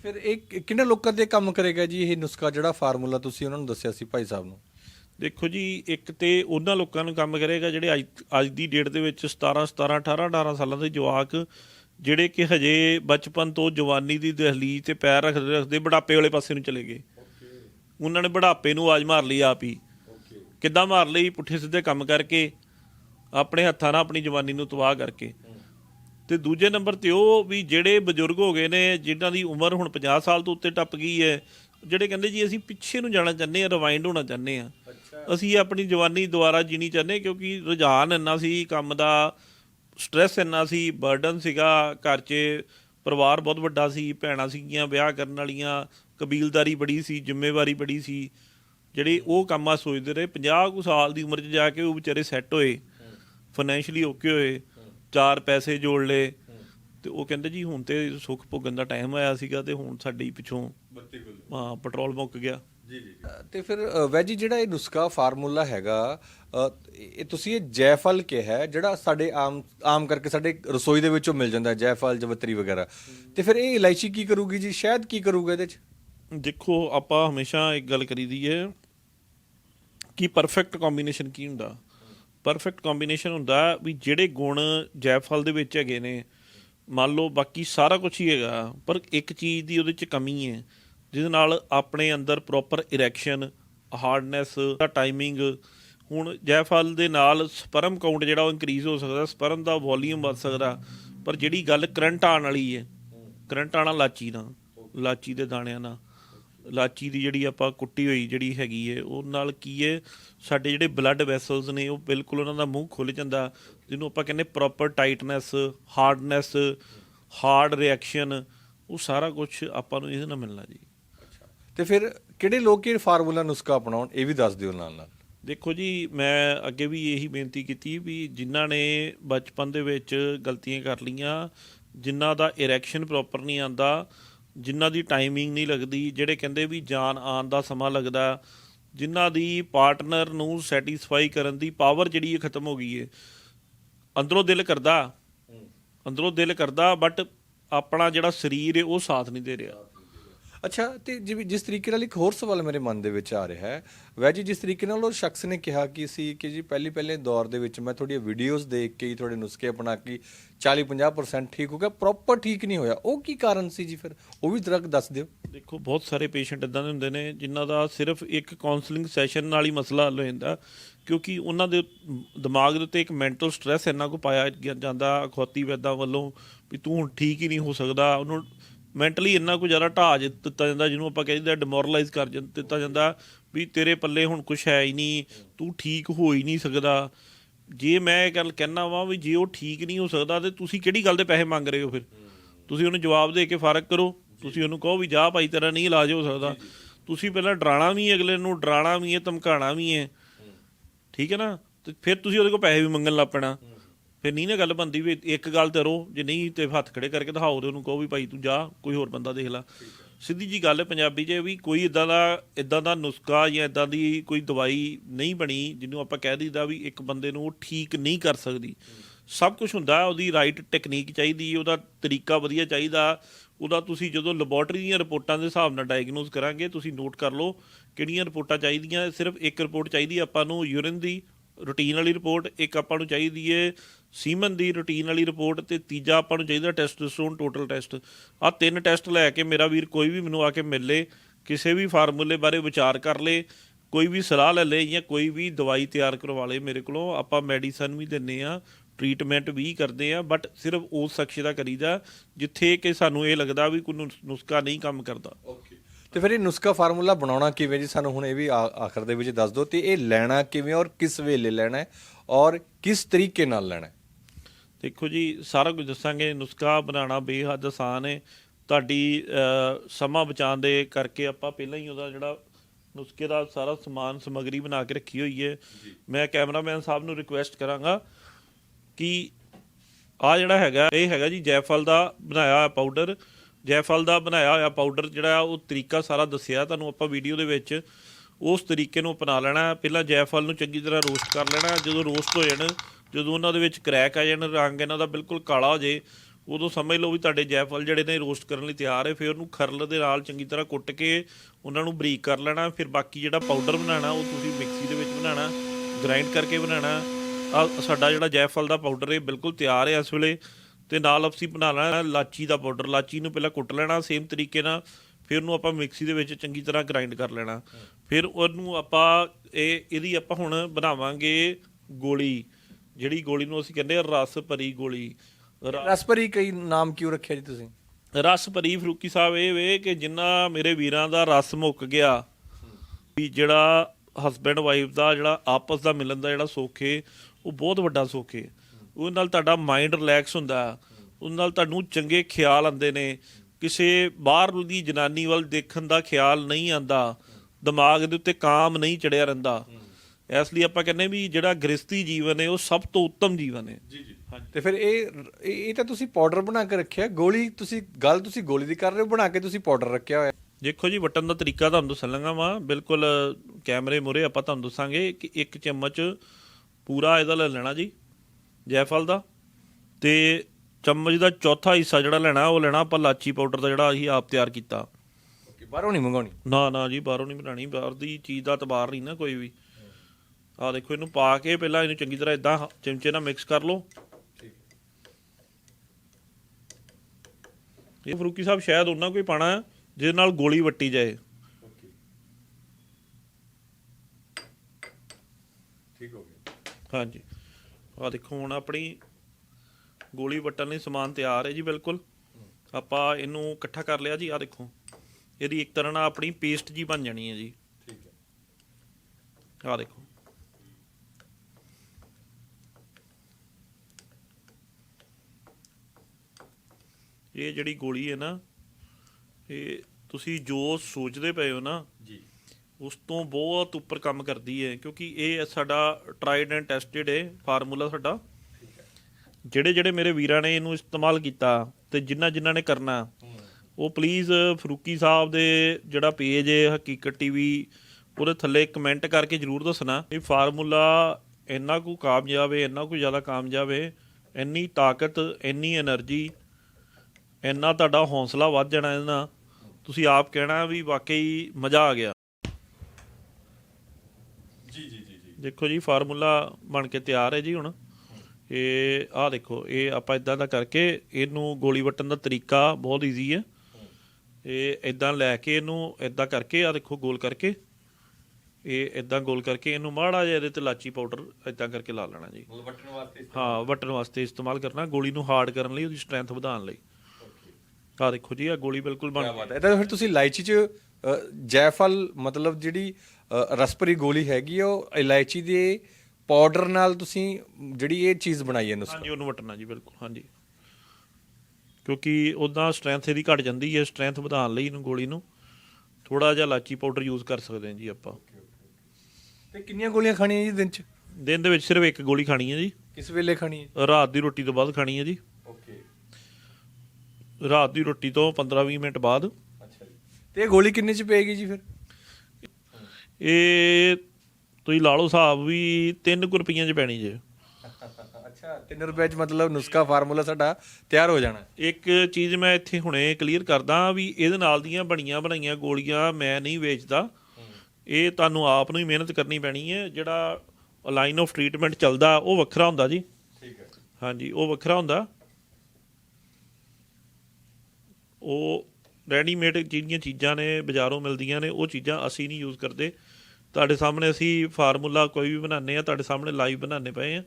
ਤੇ ਫਿਰ ਇਹ ਕਿ- ਕਿੰਨੇ ਲੋਕਾਂ ਤੇ ਕੰਮ ਕਰੇਗਾ ਜੀ ਇਹ ਨੁਸਖਾ ਜਿਹੜਾ ਫਾਰਮੂਲਾ ਤੁਸੀਂ ਉਹਨਾਂ ਨੂੰ ਦੱਸਿਆ ਸੀ ਭਾਈ ਸਾਹਿਬ ਨੂੰ? ਦੇਖੋ ਜੀ ਇੱਕ ਤੇ ਉਹਨਾਂ ਲੋਕਾਂ ਨੂੰ ਕੰਮ ਕਰੇਗਾ ਜਿਹੜੇ ਅੱਜ ਅੱਜ ਦੀ ਡੇਟ ਦੇ ਵਿੱਚ 17 17 18 18 ਸਾਲਾਂ ਦੇ ਜਵਾਕ ਜਿਹੜੇ ਕਿ ਹਜੇ ਬਚਪਨ ਤੋਂ ਜਵਾਨੀ ਦੀ ਦਹਲੀਜ਼ ਤੇ ਪੈਰ ਰੱਖਦੇ ਰੱਖਦੇ ਬੁਢਾਪੇ ਵਾਲੇ ਪਾਸੇ ਨੂੰ ਚਲੇ ਗਏ। ਉਹਨਾਂ ਨੇ ਬੁਢਾਪੇ ਨੂੰ ਆਵਾਜ਼ ਮਾਰ ਲਈ ਆਪ ਹੀ। ਕਿੱਦਾਂ ਮਾਰ ਲਈ? ਪੁੱਠੇ ਸਿੱਧੇ ਕੰਮ ਕਰਕੇ ਆਪਣੇ ਹੱਥਾਂ ਨਾਲ ਆਪਣੀ ਜਵਾਨੀ ਨੂੰ ਤਬਾਹ ਕਰਕੇ। ਤੇ ਦੂਜੇ ਨੰਬਰ ਤੇ ਉਹ ਵੀ ਜਿਹੜੇ ਬਜ਼ੁਰਗ ਹੋ ਗਏ ਨੇ ਜਿਨ੍ਹਾਂ ਦੀ ਉਮਰ ਹੁਣ 50 ਸਾਲ ਤੋਂ ਉੱਤੇ ਟੱਪ ਗਈ ਹੈ ਜਿਹੜੇ ਕਹਿੰਦੇ ਜੀ ਅਸੀਂ ਪਿੱਛੇ ਨੂੰ ਜਾਣਾ ਚਾਹੁੰਦੇ ਆ ਰਿਵਾਈਂਡ ਹੋਣਾ ਚਾਹੁੰਦੇ ਆ ਅਸੀਂ ਆਪਣੀ ਜਵਾਨੀ ਦੁਆਰਾ ਜੀਣੀ ਚਾਹੁੰਦੇ ਕਿਉਂਕਿ ਰੁਝਾਨ ਇੰਨਾ ਸੀ ਕੰਮ ਦਾ ਸਟ੍ਰੈਸ ਇੰਨਾ ਸੀ ਬਰਡਨ ਸੀਗਾ ਘਰ 'ਚ ਪਰਿਵਾਰ ਬਹੁਤ ਵੱਡਾ ਸੀ ਭੈਣਾਂ ਸੀਗੀਆਂ ਵਿਆਹ ਕਰਨ ਵਾਲੀਆਂ ਕਬੀਲਦਾਰੀ ਬੜੀ ਸੀ ਜ਼ਿੰਮੇਵਾਰੀ ਬੜੀ ਸੀ। ਜਿਹੜੇ ਉਹ ਕੰਮਾਂ ਸੋਚਦੇ ਰਹੇ 50 ਕੁ ਸਾਲ ਦੀ ਉਮਰ 'ਚ ਜਾ ਕੇ ਉਹ ਵਿਚਾਰੇ ਸੈੱਟ ਹੋਏ ਫਾਈਨੈਂਸ਼ੀਅਲੀ ਓਕੇ ਹੋਏ। ਚਾਰ ਪੈਸੇ ਜੋੜ ਲਏ। ਤੇ ਉਹ ਕਹਿੰਦੇ ਜੀ ਹੁਣ ਤੇ ਸੁੱਖ ਭੋਗਣ ਦਾ ਟਾਈਮ ਆਇਆ ਸੀਗਾ ਤੇ ਹੁਣ ਸਾਡੇ ਪਿੱਛੋਂ ਹਾਂ ਪੈਟਰੋਲ ਮੁੱਕ ਗਿਆ। ਜੀ ਜੀ ਤੇ ਫਿਰ ਵੈਜੀ ਜਿਹੜਾ ਇਹ ਨੁਸਖਾ ਫਾਰਮੂਲਾ ਹੈਗਾ ਇਹ ਤੁਸੀਂ ਇਹ ਜੈਫਲ ਕਿਹਾ ਹੈ ਜਿਹੜਾ ਸਾਡੇ ਆਮ ਆਮ ਕਰਕੇ ਸਾਡੇ ਰਸੋਈ ਦੇ ਵਿੱਚੋਂ ਮਿਲ ਜਾਂਦਾ ਹੈ ਜੈਫਲ ਜਵਤਰੀ ਵਗੈਰਾ। ਤੇ ਫਿਰ ਇਹ ਇਲਾਇਚੀ ਕੀ ਕਰੂਗੀ ਜੀ? ਸ਼ਾਇਦ ਕੀ ਕਰੂਗਾ ਇਹਦੇ ਚ? ਦੇਖੋ ਆਪਾਂ ਹਮੇਸ਼ਾ ਇੱਕ ਗੱਲ ਕਰੀਦੀ ਹੈ ਕਿ ਪਰਫੈਕਟ ਕੰਬੀਨੇਸ਼ਨ ਕੀ ਹੁੰਦਾ? ਪਰਫੈਕਟ ਕੰਬੀਨੇਸ਼ਨ ਹੁੰਦਾ ਵੀ ਜਿਹੜੇ ਗੁਣ ਜੈਫਲ ਦੇ ਵਿੱਚ ਹੈਗੇ ਨੇ, ਮੰਨ ਲਓ ਬਾਕੀ ਸਾਰਾ ਕੁਝ ਹੀ ਹੈਗਾ, ਪਰ ਇੱਕ ਚੀਜ਼ ਦੀ ਉਹਦੇ ਚ ਕਮੀ ਹੈ, ਜਿਹਦੇ ਨਾਲ ਆਪਣੇ ਅੰਦਰ ਪ੍ਰੋਪਰ ਇਰੈਕਸ਼ਨ ਹਾਰਡਨੈਸ ਦਾ ਟਾਈਮਿੰਗ ਹੁਣ ਜੈਫਲ ਦੇ ਨਾਲ ਸਪਰਮ ਕਾਊਂਟ ਜਿਹੜਾ ਉਹ ਇਨਕਰੀਜ਼ ਹੋ ਸਕਦਾ ਸਪਰਮ ਦਾ ਵੋਲੀਅਮ ਵੱਧ ਸਕਦਾ, ਪਰ ਜਿਹੜੀ ਗੱਲ ਕਰੰਟ ਆਉਣ ਵਾਲੀ ਹੈ, ਕਰੰਟ ਆਣਾ ਲਾਚੀ ਨਾਲ, ਲਾਚੀ ਦੇ ਦਾਣਿਆਂ ਨਾਲ ਲਾਚੀ ਦੀ ਜਿਹੜੀ ਆਪਾਂ ਕੁੱਟੀ ਹੋਈ ਜਿਹੜੀ ਹੈਗੀ ਏ ਉਹ ਨਾਲ ਕੀ ਏ ਸਾਡੇ ਜਿਹੜੇ ਬਲੱਡ ਵੈਸਲਸ ਨੇ ਉਹ ਬਿਲਕੁਲ ਉਹਨਾਂ ਦਾ ਮੂੰਹ ਖੁੱਲ ਜਾਂਦਾ। ਜਿਹਨੂੰ ਆਪਾਂ ਕਹਿੰਦੇ proper tightness hardness hard reaction ਉਹ ਸਾਰਾ ਕੁਝ ਆਪਾਂ ਨੂੰ ਇਹਦੇ ਨਾਲ ਮਿਲਣਾ ਜੀ। ਤੇ ਫਿਰ ਕਿਹੜੇ ਲੋਕ ਇਹ ਫਾਰਮੂਲਾ ਨੁਸਖਾ ਅਪਣਾਉਣ ਇਹ ਵੀ ਦੱਸ ਦਿਓ ਨਾਲ ਨਾਲ। ਦੇਖੋ ਜੀ ਮੈਂ ਅੱਗੇ ਵੀ ਇਹੀ ਬੇਨਤੀ ਕੀਤੀ ਵੀ ਜਿਨ੍ਹਾਂ ਨੇ ਬਚਪਨ ਦੇ ਵਿੱਚ ਗਲਤੀਆਂ ਕਰ ਲੀਆਂ ਜਿਨ੍ਹਾਂ ਦਾ ਇਰੈਕਸ਼ਨ ਪ੍ਰੋਪਰ ਨਹੀਂ ਆਂਦਾ ਜਿਨ੍ਹਾਂ ਦੀ ਟਾਈਮਿੰਗ ਨਹੀਂ ਲੱਗਦੀ ਜਿਹੜੇ ਕਹਿੰਦੇ ਵੀ ਜਾਨ ਆਉਣ ਦਾ ਸਮਾਂ ਲੱਗਦਾ ਜਿਨ੍ਹਾਂ ਦੀ ਪਾਰਟਨਰ ਨੂੰ ਸੈਟੀਸਫਾਈ ਕਰਨ ਦੀ ਪਾਵਰ ਜਿਹੜੀ ਇਹ ਖਤਮ ਹੋ ਗਈ ਹੈ ਅੰਦਰੋਂ ਦਿਲ ਕਰਦਾ। ਅੰਦਰੋਂ ਦਿਲ ਕਰਦਾ ਬਟ ਆਪਣਾ ਜਿਹੜਾ ਸਰੀਰ ਹੈ ਉਹ ਸਾਥ ਨਹੀਂ ਦੇ ਰਿਹਾ। ਅੱਛਾ, ਤੇ ਜਿਵੇਂ ਜਿਸ ਤਰੀਕੇ ਨਾਲ ਇੱਕ ਹੋਰ ਸਵਾਲ ਮੇਰੇ ਮਨ ਦੇ ਵਿੱਚ ਆ ਰਿਹਾ ਹੈ ਵੈਜੀ ਜਿਸ ਤਰੀਕੇ ਨਾਲ ਉਹ ਸ਼ਖਸ ਨੇ ਕਿਹਾ ਕਿ ਸੀ ਕਿ ਜੀ ਪਹਿਲੀ ਪਹਿਲੇ ਦੌਰ ਦੇ ਵਿੱਚ ਮੈਂ ਤੁਹਾਡੀਆਂ ਵੀਡੀਓਜ਼ ਦੇਖ ਕੇ ਹੀ ਤੁਹਾਡੇ ਨੁਸਖੇ ਅਪਣਾ ਕੇ 40-50% ਠੀਕ ਹੋ ਗਿਆ ਪ੍ਰੋਪਰ ਠੀਕ ਨਹੀਂ ਹੋਇਆ। ਉਹ ਕੀ ਕਾਰਨ ਸੀ ਜੀ ਫਿਰ? ਉਹ ਵੀ ਜ਼ਰਾ ਦੱਸ ਦਿਓ। ਦੇਖੋ, ਬਹੁਤ ਸਾਰੇ ਪੇਸ਼ੈਂਟ ਇਦਾਂ ਦੇ ਹੁੰਦੇ ਨੇ ਜਿਨ੍ਹਾਂ ਦਾ ਸਿਰਫ ਇੱਕ ਕਾਉਂਸਲਿੰਗ ਸੈਸ਼ਨ ਨਾਲ ਹੀ ਮਸਲਾ ਹੱਲ ਹੋ ਜਾਂਦਾ, ਕਿਉਂਕਿ ਉਹਨਾਂ ਦੇ ਦਿਮਾਗ ਦੇ ਉੱਤੇ ਇੱਕ ਮੈਂਟਲ ਸਟ੍ਰੈਸ ਇੰਨਾ ਕੋ ਪਾਇਆ ਗਿਆ- ਜਾਂਦਾ ਅਖੌਤੀ ਵੈਦਾਂ ਵੱਲੋਂ ਵੀ ਤੂੰ ਹੁਣ ਠੀਕ ਹੀ ਨਹੀਂ ਹੋ ਸਕਦਾ, ਉਹਨੂੰ ਮੈਂਟਲੀ ਇੰਨਾ ਕੁ ਜ਼ਿਆਦਾ ਢਾਹ ਦਿੱਤਾ ਜਾਂਦਾ ਜਿਹਨੂੰ ਆਪਾਂ ਕਹਿੰਦੇ ਡਿਮੋਰਲਾਈਜ਼ ਕਰ ਦਿੱਤਾ ਜਾਂਦਾ ਵੀ ਤੇਰੇ ਪੱਲੇ ਹੁਣ ਕੁਝ ਹੈ ਹੀ ਨਹੀਂ ਤੂੰ ਠੀਕ ਹੋ ਹੀ ਨਹੀਂ ਸਕਦਾ। ਜੇ ਮੈਂ ਇਹ ਗੱਲ ਕਹਿਣਾ ਵਾਂ ਵੀ ਜੇ ਉਹ ਠੀਕ ਨਹੀਂ ਹੋ ਸਕਦਾ ਤੇ ਤੁਸੀਂ ਕਿਹੜੀ ਗੱਲ ਦੇ ਪੈਸੇ ਮੰਗ ਰਹੇ ਹੋ ਫਿਰ? ਤੁਸੀਂ ਉਹਨੂੰ ਜਵਾਬ ਦੇ ਕੇ ਫ਼ਰਕ ਕਰੋ। ਤੁਸੀਂ ਉਹਨੂੰ ਕਹੋ ਵੀ ਜਾ ਭਾਈ ਤੇਰਾ ਨਹੀਂ ਇਲਾਜ ਹੋ ਸਕਦਾ। ਤੁਸੀਂ ਪਹਿਲਾਂ ਡਰਾਣਾ ਵੀ ਅਗਲੇ ਨੂੰ ਡਰਾਣਾ ਵੀ ਹੈ ਧਮਕਾਣਾ ਵੀ ਹੈ। ਠੀਕ ਹੈ ਨਾ? ਤੇ ਫਿਰ ਤੁਸੀਂ ਉਹਦੇ ਕੋਲ ਪੈਸੇ ਵੀ ਮੰਗਣ ਲੱਗ ਪੈਣਾ। ਫਿਰ ਨਹੀਂ ਨਾ ਗੱਲ ਬੰਦੀ ਵੀ ਇੱਕ ਗੱਲ ਤੇ ਰੋ, ਜੇ ਨਹੀਂ ਤੇ ਹੱਥ ਖੜੇ ਕਰਕੇ ਦਿਖਾਓ ਤੇ ਉਹਨੂੰ ਕਹੋ ਵੀ ਭਾਈ ਤੂੰ ਜਾ, ਕੋਈ ਹੋਰ ਬੰਦਾ ਦੇਖ ਲੈ। ਸਿੱਧੀ ਜੀ ਗੱਲ ਹੈ ਪੰਜਾਬੀ 'ਚ ਵੀ ਕੋਈ ਇਦਾਂ ਦਾ ਇਦਾਂ ਦਾ ਨੁਸਖਾ ਜਾਂ ਇਦਾਂ ਦੀ ਕੋਈ ਦਵਾਈ ਨਹੀਂ ਬਣੀ ਜਿਹਨੂੰ ਆਪਾਂ ਕਹਿ ਦਈਦਾ ਵੀ ਇੱਕ ਬੰਦੇ ਨੂੰ ਉਹ ਠੀਕ ਨਹੀਂ ਕਰ ਸਕਦੀ। ਸਭ ਕੁਝ ਹੁੰਦਾ, ਉਹਦੀ ਰਾਈਟ ਟੈਕਨੀਕ ਚਾਹੀਦੀ, ਉਹਦਾ ਤਰੀਕਾ ਵਧੀਆ ਚਾਹੀਦਾ। ਉਹਦਾ ਤੁਸੀਂ ਜਦੋਂ ਲੈਬੋਰਟਰੀ ਦੀਆਂ ਰਿਪੋਰਟਾਂ ਦੇ ਹਿਸਾਬ ਨਾਲ ਡਾਇਗਨੋਸ ਕਰਾਂਗੇ, ਤੁਸੀਂ ਨੋਟ ਕਰ ਲਓ ਕਿਹੜੀਆਂ ਰਿਪੋਰਟਾਂ ਚਾਹੀਦੀਆਂ। ਸਿਰਫ ਇੱਕ ਰਿਪੋਰਟ ਚਾਹੀਦੀ ਆਪਾਂ ਨੂੰ ਯੂਰਿਨ ਦੀ ਰੂਟੀਨ ਵਾਲੀ ਰਿਪੋਰਟ, ਇੱਕ ਆਪਾਂ ਨੂੰ ਚਾਹੀਦੀ ਏ ਸੀਮਨ ਦੀ ਰੂਟੀਨ ਵਾਲੀ ਰਿਪੋਰਟ ਤੇ ਤੀਜਾ ਆਪਾਂ ਨੂੰ ਚਾਹੀਦਾ ਟੈਸਟੋਸਟੇਰੋਨ ਟੋਟਲ ਟੈਸਟ। ਆ ਤਿੰਨ ਟੈਸਟ ਲੈ ਕੇ ਮੇਰਾ ਵੀਰ ਕੋਈ ਵੀ ਮੈਨੂੰ ਆ ਕੇ ਮਿਲ ਲੇ ਕਿਸੇ ਵੀ ਫਾਰਮੂਲੇ ਬਾਰੇ ਵਿਚਾਰ ਕਰ ਲੇ, ਕੋਈ ਵੀ ਸਲਾਹ ਲੈ ਲੇ ਜਾਂ ਕੋਈ ਵੀ ਦਵਾਈ ਤਿਆਰ ਕਰਵਾ ਲੇ ਮੇਰੇ ਕੋਲੋਂ, ਆਪਾਂ ਮੈਡੀਸਨ ਵੀ ਦਿੰਨੇ ਆ ਟ੍ਰੀਟਮੈਂਟ ਵੀ ਕਰਦੇ ਆ ਬਟ ਸਿਰਫ ਉਸ ਸ਼ਖਸ ਦਾ ਕਰੀਦਾ, ਜਿੱਥੇ ਕਿ ਸਾਨੂੰ ਇਹ ਲੱਗਦਾ ਵੀ ਕੋਈ ਨੁਸ- ਨੁਸਖਾ ਨਹੀਂ ਕੰਮ ਕਰਦਾ। ਓਕੇ ਤੇ ਫਿਰ ਇਹ ਨੁਸਖਾ ਫਾਰਮੂਲਾ ਬਣਾਉਣਾ ਕਿਵੇਂ ਜੀ? ਸਾਨੂੰ ਹੁਣ ਇਹ ਵੀ ਆਖਰ ਦੇ ਵਿੱਚ ਦੱਸ ਦਿਓ ਤੇ ਇਹ ਲੈਣਾ ਕਿਵੇਂ ਔਰ ਕਿਸ ਵੇਲੇ ਲੈਣਾ ਹੈ ਔਰ ਕਿਸ ਤਰੀਕੇ ਨਾਲ ਲੈਣਾ ਹੈ? ਦੇਖੋ ਜੀ ਸਾਰਾ ਕੁਝ ਦੱਸਾਂਗੇ। ਨੁਸਖਾ ਬਣਾਉਣਾ ਬੇਹੱਦ ਆਸਾਨ ਹੈ। ਤੁਹਾਡੀ ਸਮਾਂ ਬਚਾਉਣ ਦੇ ਕਰਕੇ ਆਪਾਂ ਪਹਿਲਾਂ ਹੀ ਉਹਦਾ ਜਿਹੜਾ ਨੁਸਖੇ ਦਾ ਸਾਰਾ ਸਮਾਨ ਸਮੱਗਰੀ ਬਣਾ ਕੇ ਰੱਖੀ ਹੋਈ ਹੈ। ਮੈਂ ਕੈਮਰਾਮੈਨ ਸਾਹਿਬ ਨੂੰ ਰਿਕੁਐਸਟ ਕਰਾਂਗਾ ਕਿ ਆ ਜਿਹੜਾ ਹੈਗਾ ਇਹ ਹੈਗਾ ਜੀ ਜੈਫਲ ਦਾ ਬਣਾਇਆ ਪਾਊਡਰ ਜੈਫਲ ਦਾ ਬਣਾਇਆ ਹੋਇਆ ਪਾਊਡਰ ਜਿਹੜਾ ਉਹ ਤਰੀਕਾ ਸਾਰਾ ਦੱਸਿਆ ਤੁਹਾਨੂੰ ਆਪਾਂ ਵੀਡੀਓ ਦੇ ਵਿੱਚ। ਉਸ ਤਰੀਕੇ ਨੂੰ ਅਪਣਾ ਲੈਣਾ ਪਹਿਲਾਂ ਜੈਫਲ ਨੂੰ ਚੰਗੀ ਤਰ੍ਹਾਂ ਰੋਸਟ ਕਰ ਲੈਣਾ ਜਦੋਂ ਰੋਸਟ ਹੋ ਜਾਣ, ਜਦੋਂ ਉਹਨਾਂ ਦੇ ਵਿੱਚ ਕ੍ਰੈਕ ਆ ਜਾਣ, ਰੰਗ ਇਹਨਾਂ ਦਾ ਬਿਲਕੁਲ ਕਾਲਾ ਹੋ ਜੇ, ਉਦੋਂ ਸਮਝ ਲਓ ਵੀ ਤੁਹਾਡੇ ਜੈਫਲ ਜਿਹੜੇ ਨੇ ਰੋਸਟ ਕਰਨ ਲਈ ਤਿਆਰ ਹੈ। ਫਿਰ ਉਹਨੂੰ ਖਰਲ ਦੇ ਨਾਲ ਚੰਗੀ ਤਰ੍ਹਾਂ ਕੁੱਟ ਕੇ ਉਹਨਾਂ ਨੂੰ ਬਰੀਕ ਕਰ ਲੈਣਾ ਫਿਰ ਬਾਕੀ ਜਿਹੜਾ ਪਾਊਡਰ ਬਣਾਉਣਾ, ਉਹ ਤੁਸੀਂ ਮਿਕਸੀ ਦੇ ਵਿੱਚ ਬਣਾਉਣਾ ਗ੍ਰਾਈਂਡ ਕਰਕੇ ਬਣਾਉਣਾ ਆ ਸਾਡਾ ਜਿਹੜਾ ਜੈਫਲ ਦਾ ਪਾਊਡਰ ਇਹ ਬਿਲਕੁਲ ਤਿਆਰ ਹੈ ਇਸ ਵੇਲੇ। ਤੇ ਨਾਲ ਅਸੀਂ ਬਣਾ ਲੈਣਾ ਲਾਚੀ ਦਾ ਪਾਊਡਰ। ਲਾਚੀ ਨੂੰ ਪਹਿਲਾਂ ਕੁੱਟ ਲੈਣਾ ਸੇਮ ਤਰੀਕੇ ਨਾਲ ਫਿਰ ਉਹਨੂੰ ਆਪਾਂ ਮਿਕਸੀ ਦੇ ਵਿੱਚ ਚੰਗੀ ਤਰ੍ਹਾਂ ਗ੍ਰਾਈਂਡ ਕਰ ਲੈਣਾ। ਫਿਰ ਉਹਨੂੰ ਆਪਾਂ ਇਹ ਇਹਦੀ ਆਪਾਂ ਹੁਣ ਬਣਾਵਾਂਗੇ ਗੋਲੀ ਜਿਹੜੀ ਗੋਲੀ ਨੂੰ ਅਸੀਂ ਕਹਿੰਦੇ ਆ ਰਸ ਭਰੀ ਗੋਲੀ। ਰ- ਰਸਪਰੀ ਕਈ ਨਾਮ ਕਿਉਂ ਰੱਖਿਆ ਜੀ ਤੁਸੀਂ? ਰਸ ਭਰੀ ਫਰੂਕੀ ਸਾਹਿਬ ਇਹ ਵੇ ਕਿ ਜਿੰਨਾ ਮੇਰੇ ਵੀਰਾਂ ਦਾ ਰਸ ਮੁੱਕ ਗਿਆ ਵੀ ਜਿਹੜਾ ਹਸਬੈਂਡ ਵਾਈਫ ਦਾ ਜਿਹੜਾ ਆਪਸ ਦਾ ਮਿਲਣ ਦਾ ਜਿਹੜਾ ਸੁੱਖ ਉਹ ਬਹੁਤ ਵੱਡਾ ਸੁੱਖ। ਉਹਦੇ ਨਾਲ ਤੁਹਾਡਾ ਮਾਈਂਡ ਰਿਲੈਕਸ ਹੁੰਦਾ। ਉਹਦੇ ਨਾਲ ਤੁਹਾਨੂੰ ਚੰਗੇ ਖਿਆਲ ਆਉਂਦੇ ਨੇ। ਕਿਸੇ ਬਾਹਰ ਦੀ ਜਨਾਨੀ ਵੱਲ ਦੇਖਣ ਦਾ ਖਿਆਲ ਨਹੀਂ ਆਂਦਾ ਦਿਮਾਗ ਦੇ ਉੱਤੇ ਕਾਮ ਨਹੀਂ ਚੜਿਆ ਰਹਿੰਦਾ। ਇਸ ਲਈ ਆਪਾਂ ਕਹਿੰਦੇ ਵੀ ਜਿਹੜਾ ਗ੍ਰਸਤੀ ਜੀਵਨ ਹੈ ਉਹ ਸਭ ਤੋਂ ਉੱਤਮ ਜੀਵਨ ਹੈ। ਜੀ ਜੀ। ਤੇ ਫਿਰ ਇਹ ਇਹ ਤਾਂ ਤੁਸੀਂ ਪਾਊਡਰ ਬਣਾ ਕੇ ਰੱਖਿਆ। ਗੋਲੀ ਤੁਸੀਂ ਗੱਲ ਤੁਸੀਂ ਗੋਲੀ ਦੀ ਕਰ ਰਹੇ ਹੋ ਬਣਾ ਕੇ ਤੁਸੀਂ ਪਾਊਡਰ ਰੱਖਿਆ ਹੋਇਆ। ਦੇਖੋ ਜੀ ਵਟਣ ਦਾ ਤਰੀਕਾ ਤੁਹਾਨੂੰ ਦੱਸਣ ਲੱਗਾ ਵਾਂ। ਬਿਲਕੁਲ ਕੈਮਰੇ ਮੂਹਰੇ ਆਪਾਂ ਤੁਹਾਨੂੰ ਦੱਸਾਂਗੇ ਕਿ ਇੱਕ ਚਮਚ ਪੂਰਾ ਇਹਦਾ ਲੈ ਲੈਣਾ ਜੀ। ਜੈਫਲ ਦਾ। ਤੇ ਚਮਚ ਦਾ ਚੌਥਾ ਹਿੱਸਾ ਜਿਹੜਾ ਲੈਣਾ ਉਹ ਲੈਣਾ ਆਪਾਂ ਲਾਚੀ ਪਾਊਡਰ ਦਾ ਜਿਹੜਾ ਅਸੀਂ ਆਪ ਤਿਆਰ ਕੀਤਾ। ਬਾਹਰੋਂ ਨਹੀਂ ਮੰਗਾਉਣੀ? ਨਾ ਨਾ ਜੀ ਬਾਹਰੋਂ ਨਹੀਂ ਬਣਾਣੀ ਬਾਹਰ ਦੀ ਚੀਜ਼ ਦਾ ਤਬਾਰ ਨਹੀਂ ਨਾ ਕੋਈ ਵੀ। ਆਹ ਦੇਖੋ ਇਹਨੂੰ ਪਾ ਕੇ ਪਹਿਲਾਂ ਇਹਨੂੰ ਚੰਗੀ ਤਰ੍ਹਾਂ ਇਦਾਂ ਚਮਚੇ ਨਾਲ ਮਿਕਸ ਕਰ ਲਓ। ਇਹ ਫਰੂਕੀ ਸਾਹਿਬ ਸ਼ਾਇਦ ਉਹਨਾਂ ਕੋਈ ਪਾਣਾ ਜਿਹਦੇ ਨਾਲ ਗੋਲੀ ਵੱਟੀ ਜਾਏ। ਠੀਕ ਹੋ ਗਿਆ। ਹਾਂਜੀ। ਆਹ ਦੇਖੋ ਹੁਣ ਆਪਣੀ ਗੋਲੀ ਵੱਟਣ ਲਈ ਸਮਾਨ ਤਿਆਰ ਹੈ ਜੀ ਬਿਲਕੁਲ। ਆਪਾਂ ਇਹਨੂੰ ਇਕੱਠਾ ਕਰ ਲਿਆ ਜੀ ਆਹ ਦੇਖੋ। ਇਹਦੀ ਇੱਕ ਤਰ੍ਹਾਂ ਨਾਲ ਆਪਣੀ ਪੇਸਟ ਜੀ ਬਣ ਜਾਣੀ ਹੈ ਜੀ। ਠੀਕ ਹੈ। ਆਹ ਦੇਖੋ। ਇਹ ਜਿਹੜੀ ਗੋਲੀ ਹੈ ਨਾ ਇਹ ਤੁਸੀਂ ਜੋ ਸੋਚਦੇ ਪਏ ਹੋ ਨਾ ਜੀ। ਉਸ ਤੋਂ ਬਹੁਤ ਉੱਪਰ ਕੰਮ ਕਰਦੀ ਹੈ ਕਿਉਂਕਿ ਇਹ ਸਾਡਾ ਟ੍ਰਾਈਡ ਐਂਡ ਟੈਸਟਡ ਹੈ ਫਾਰਮੂਲਾ ਸਾਡਾ। ਜਿਹੜੇ ਜਿਹੜੇ ਮੇਰੇ ਵੀਰਾਂ ਨੇ ਇਹਨੂੰ ਇਸਤੇਮਾਲ ਕੀਤਾ ਤੇ ਜਿਨ੍ਹਾਂ ਜਿਨ੍ਹਾਂ ਨੇ ਕਰਨਾ, ਉਹ ਪਲੀਜ਼ ਫਰੂਕੀ ਸਾਹਿਬ ਦੇ ਜਿਹੜਾ ਪੇਜ ਹੈ ਹਕੀਕਤ ਟੀਵੀ ਉਹਦੇ ਥੱਲੇ ਕਮੈਂਟ ਕਰਕੇ ਜਰੂਰ ਦੱਸਣਾ ਇਹ ਫਾਰਮੂਲਾ ਇੰਨਾ ਕੁ ਕਾਮਯਾਬ ਹੈ ਇੰਨਾ ਕੁ ਜ਼ਿਆਦਾ ਕਾਮਯਾਬ ਹੈ ਇੰਨੀ ਤਾਕਤ, ਇੰਨੀ એનર્ਜੀ ਇੰਨਾ ਤੁਹਾਡਾ ਹੌਸਲਾ ਵੱਧ ਜਾਣਾ ਇਹਨਾਂ ਤੁਸੀਂ ਆਪ ਕਹਿਣਾ ਵੀ ਵਾਕਈ ਮਜ਼ਾ ਆ ਗਿਆ। ਦੇਖੋ ਜੀ ਫਾਰਮੂਲਾ ਬਣ ਕੇ ਤਿਆਰ ਹੈ ਜੀ ਹੁਣ। ਇਹ ਆਹ ਦੇਖੋ ਇਹ ਆਪਾਂ ਇਦਾਂ ਦਾ ਕਰਕੇ ਇਹਨੂੰ ਗੋਲੀ ਵੱਟਣ ਦਾ ਤਰੀਕਾ ਬਹੁਤ ਈਜ਼ੀ ਹੈ। ਇਹ ਇਦਾਂ ਲੈ ਕੇ ਇਹਨੂੰ ਇਦਾਂ ਕਰਕੇ ਆਹ ਦੇਖੋ ਗੋਲ ਕਰਕੇ ਇਹ ਇਦਾਂ ਗੋਲ ਕਰਕੇ ਇਹਨੂੰ ਮਾੜਾ ਜਿਹਾ ਇਹਦੇ ਤੇ ਲਾਚੀ ਪਾਊਡਰ ਇਦਾਂ ਕਰਕੇ ਲਾ ਲੈਣਾ ਜੀ। ਮਤਲਬ ਵੱਟਣ ਵਾਸਤੇ ਹਾਂ ਵੱਟਣ ਵਾਸਤੇ ਇਸਤੇਮਾਲ ਕਰਨਾ ਗੋਲੀ ਨੂੰ ਹਾਰਡ ਕਰਨ ਲਈ ਉਹਦੀ ਸਟਰੈਂਥ ਵਧਾਉਣ ਲਈ। ਆਹ ਦੇਖੋ ਜੀ ਇਹ ਗੋਲੀ ਬਿਲਕੁਲ ਬਣ ਗਈ। ਹੈ। ਇਹਦਾ ਫਿਰ ਤੁਸੀਂ ਇਲਾਇਚੀ ਚ ਜੈਫਲ ਮਤਲਬ ਜਿਹੜੀ ਰਸਪਰੀ ਗੋਲੀ ਹੈਗੀ ਆ ਉਹ ਇਲਾਇਚੀ ਦੇ ਪਾਊਡਰ ਨਾਲ ਤੁਸੀਂ ਜਿਹੜੀ ਇਹ ਚੀਜ਼ ਬਣਾਈ ਹੈ ਨੁਸਖਾ। ਹਾਂਜੀ ਉਹਨੂੰ ਵਟਣਾ ਜੀ ਬਿਲਕੁਲ ਹਾਂਜੀ। ਕਿਉਂਕਿ ਉਦਾਂ ਸਟਰੈਂਥ ਇਹਦੀ ਘਟ ਜਾਂਦੀ ਹੈ ਸਟਰੈਂਥ ਵਧਾਉਣ ਲਈ ਇਹਨੂੰ ਗੋਲੀ ਨੂੰ। ਥੋੜਾ ਜਿਹਾ ਲਾਚੀ ਪਾਊਡਰ ਯੂਜ਼ ਕਰ ਸਕਦੇ ਹਾਂ ਜੀ ਆਪਾਂ। ਤੇ ਕਿੰਨੀਆਂ ਗੋਲੀਆਂ ਖਾਣੀਆਂ ਜੀ ਦਿਨ ਚ? ਦਿਨ ਦੇ ਵਿੱਚ ਸਿਰਫ ਇੱਕ ਗੋਲੀ ਖਾਣੀ ਹੈ ਜੀ। ਕਿਸ ਵੇਲੇ ਖਾਣੀ ਹੈ? ਰਾਤ ਦੀ ਰੋਟੀ ਤੋਂ ਬਾਅਦ ਖਾਣੀ ਹੈ ਜੀ। ਓਕੇ। ਰਾਤ ਦੀ ਰੋਟੀ ਤੋਂ 15-20 ਮਿੰਟ ਬਾਅਦ। ਅੱਛਾ ਜੀ। ਤੇ ਇਹ ਗੋਲੀ ਕਿੰਨੇ ਚ ਪਏਗੀ ਜੀ ਫਿਰ? ਇਹ ਤੁਸੀਂ ਲਾ ਲਓ ਹਿਸਾਬ ਵੀ 3 ਕੁ ਰੁਪਈਆਂ 'ਚ ਪੈਣੀ ਜੇ। ਅੱਛਾ 3 ਰੁਪਏ ਚ ਮਤਲਬ ਨੁਸਖਾ ਫਾਰਮੂਲਾ ਸਾਡਾ ਤਿਆਰ ਹੋ ਜਾਣਾ। ਇੱਕ ਚੀਜ਼ ਮੈਂ ਇੱਥੇ ਹੁਣੇ ਕਲੀਅਰ ਕਰਦਾ ਵੀ ਇਹਦੇ ਨਾਲ ਦੀਆਂ ਬਣੀਆਂ ਬਣਾਈਆਂ ਗੋਲੀਆਂ ਮੈਂ ਨਹੀਂ ਵੇਚਦਾ। ਇਹ ਤੁਹਾਨੂੰ ਆਪ ਨੂੰ ਹੀ ਮਿਹਨਤ ਕਰਨੀ ਪੈਣੀ ਹੈ। ਜਿਹੜਾ ਲਾਈਨ ਆਫ ਟ੍ਰੀਟਮੈਂਟ ਚੱਲਦਾ ਉਹ ਵੱਖਰਾ ਹੁੰਦਾ ਜੀ। ਠੀਕ ਹੈ। ਹਾਂਜੀ ਉਹ ਵੱਖਰਾ ਹੁੰਦਾ। ਉਹ ਰੈਡੀਮੇਡ ਜਿਹੜੀਆਂ ਚੀਜ਼ਾਂ ਨੇ ਬਾਜ਼ਾਰੋਂ ਮਿਲਦੀਆਂ ਨੇ ਉਹ ਚੀਜ਼ਾਂ ਅਸੀਂ ਨਹੀਂ ਯੂਜ਼ ਕਰਦੇ। ਤੁਹਾਡੇ ਸਾਹਮਣੇ ਅਸੀਂ ਫਾਰਮੂਲਾ ਕੋਈ ਵੀ ਬਣਾਉਂਦੇ ਆ ਤੁਹਾਡੇ ਸਾਹਮਣੇ ਲਾਈਵ ਬਣਾਉਂਦੇ ਪਏ ਆ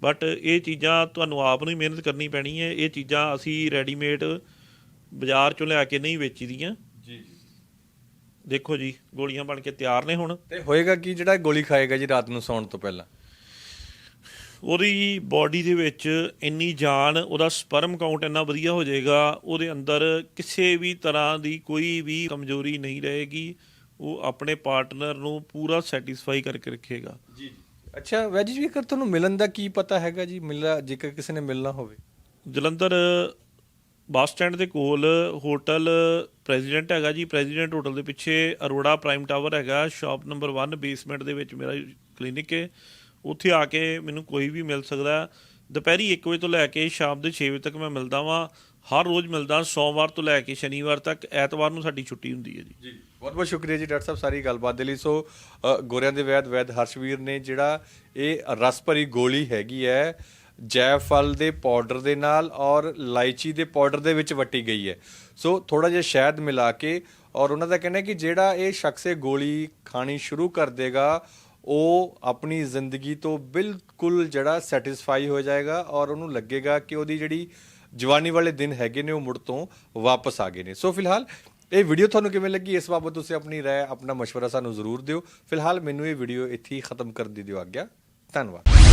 ਬਟ ਇਹ ਚੀਜ਼ਾਂ ਤੁਹਾਨੂੰ ਆਪ ਨੂੰ ਹੀ ਮਿਹਨਤ ਕਰਨੀ ਪੈਣੀ ਹੈ। ਇਹ ਚੀਜ਼ਾਂ ਅਸੀਂ ਰੈਡੀਮੇਡ ਬਾਜ਼ਾਰ ਚੋਂ ਲਿਆ ਕੇ ਨਹੀਂ ਵੇਚੀਦੀਆਂ। ਜੀ ਜੀ। ਦੇਖੋ ਜੀ ਗੋਲੀਆਂ ਬਣ ਕੇ ਤਿਆਰ ਨੇ ਹੁਣ। ਤੇ ਹੋਏਗਾ ਕੀ ਜਿਹੜਾ ਗੋਲੀ ਖਾਏਗਾ ਜੀ ਰਾਤ ਨੂੰ ਸੌਣ ਤੋਂ ਪਹਿਲਾਂ? ਉਹਦੀ ਬਾਡੀ ਦੇ ਵਿੱਚ ਇੰਨੀ ਜਾਨ ਉਹਦਾ ਸਪਰਮ ਕਾਊਂਟ ਇੰਨਾ ਵਧੀਆ ਹੋ ਜਾਏਗਾ ਉਹਦੇ ਅੰਦਰ ਕਿਸੇ ਵੀ ਤਰ੍ਹਾਂ ਦੀ ਕੋਈ ਵੀ ਕਮਜ਼ੋਰੀ ਨਹੀਂ ਰਹੇਗੀ। ਉਹ ਆਪਣੇ ਪਾਰਟਨਰ ਨੂੰ ਪੂਰਾ ਸੈਟੀਸਫਾਈ ਕਰਕੇ ਰੱਖੇਗਾ। ਜੀ ਅੱਛਾ ਵੈਜੀ ਜੀ ਤੁਹਾਨੂੰ ਮਿਲਣ ਦਾ ਕੀ ਪਤਾ ਹੈਗਾ ਜੀ? ਮਿਲਣਾ ਜੇਕਰ ਕਿਸੇ ਨੇ ਮਿਲਣਾ ਹੋਵੇ। ਜਲੰਧਰ ਬੱਸ ਸਟੈਂਡ ਦੇ ਕੋਲ ਹੋਟਲ ਪ੍ਰੈਜ਼ੀਡੈਂਟ ਹੈਗਾ ਜੀ। ਪ੍ਰੈਜ਼ੀਡੈਂਟ ਹੋਟਲ ਦੇ ਪਿੱਛੇ ਅਰੋੜਾ ਪ੍ਰਾਈਮ ਟਾਵਰ ਹੈਗਾ। ਸ਼ਾਪ ਨੰਬਰ 1 ਬੇਸਮੈਂਟ ਦੇ ਵਿੱਚ ਮੇਰਾ ਕਲੀਨਿਕ ਹੈ। ਉੱਥੇ ਆ ਕੇ ਮੈਨੂੰ ਕੋਈ ਵੀ ਮਿਲ ਸਕਦਾ। ਦੁਪਹਿਰੀ 1 ਵਜੇ ਤੋਂ ਲੈ ਕੇ ਸ਼ਾਮ ਦੇ 6 ਵਜੇ ਤੱਕ ਮੈਂ ਮਿਲਦਾ ਵਾਂ। ਹਰ ਰੋਜ਼ ਮਿਲਦਾ, ਸੋਮਵਾਰ ਤੋਂ ਲੈ ਕੇ ਸ਼ਨੀਵਾਰ ਤੱਕ ਐਤਵਾਰ ਨੂੰ ਸਾਡੀ ਛੁੱਟੀ ਹੁੰਦੀ ਹੈ ਜੀ। ਜੀ, ਬਹੁਤ ਬਹੁਤ ਸ਼ੁਕਰੀਆ ਜੀ ਡਾਕਟਰ ਸਾਹਿਬ ਸਾਰੀ ਗੱਲਬਾਤ ਦੇ ਲਈ। ਸੋ ਗੋਰਿਆਂ ਦੇ ਵੈਦ ਵੈਦ ਹਰਸ਼ਵੀਰ ਨੇ ਜਿਹੜਾ ਇਹ ਰਸ ਭਰੀ ਗੋਲੀ ਹੈਗੀ ਹੈ, ਜੈਫਲ ਦੇ ਪਾਊਡਰ ਦੇ ਨਾਲ ਔਰ ਲਾਈਚੀ ਦੇ ਪਾਊਡਰ ਦੇ ਵਿੱਚ ਵਟੀ ਗਈ ਹੈ। ਸੋ ਥੋੜਾ ਜਿਹਾ ਸ਼ਹਿਦ ਮਿਲਾ ਕੇ ਔਰ ਉਹਨਾਂ ਦਾ ਕਹਿਣਾ ਹੈ ਕਿ ਜਿਹੜਾ ਇਹ ਸ਼ਖਸ ਇਹ ਗੋਲੀ ਖਾਣੀ ਸ਼ੁਰੂ ਕਰ ਦੇਗਾ, ਉਹ ਆਪਣੀ ਜ਼ਿੰਦਗੀ ਤੋਂ ਬਿਲਕੁਲ ਜਿਹੜਾ ਸੈਟੀਸਫਾਈ ਹੋ ਜਾਏਗਾ ਔਰ ਉਹਨੂੰ ਲੱਗੇਗਾ ਕਿ ਉਹਦੀ ਜਿਹੜੀ ਜਵਾਨੀ ਵਾਲੇ ਦਿਨ ਹੈਗੇ ਨੇ ਉਹ ਮੁੜ ਤੋਂ ਵਾਪਸ ਆ ਗਏ ਨੇ ਸੋ ਫਿਲਹਾਲ ਇਹ ਵੀਡੀਓ ਤੁਹਾਨੂੰ ਕਿਵੇਂ ਲੱਗੀ ਇਸ ਬਾਬਤ ਤੁਸੀਂ ਆਪਣੀ رائے ਆਪਣਾ مشورہ ਸਾਨੂੰ ਜ਼ਰੂਰ ਦਿਓ ਫਿਲਹਾਲ ਮੈਨੂੰ ਇਹ ਵੀਡੀਓ ਇੱਥੇ ਹੀ ਖਤਮ ਕਰ ਦਿਓ ਆਗਿਆ ਧੰਨਵਾਦ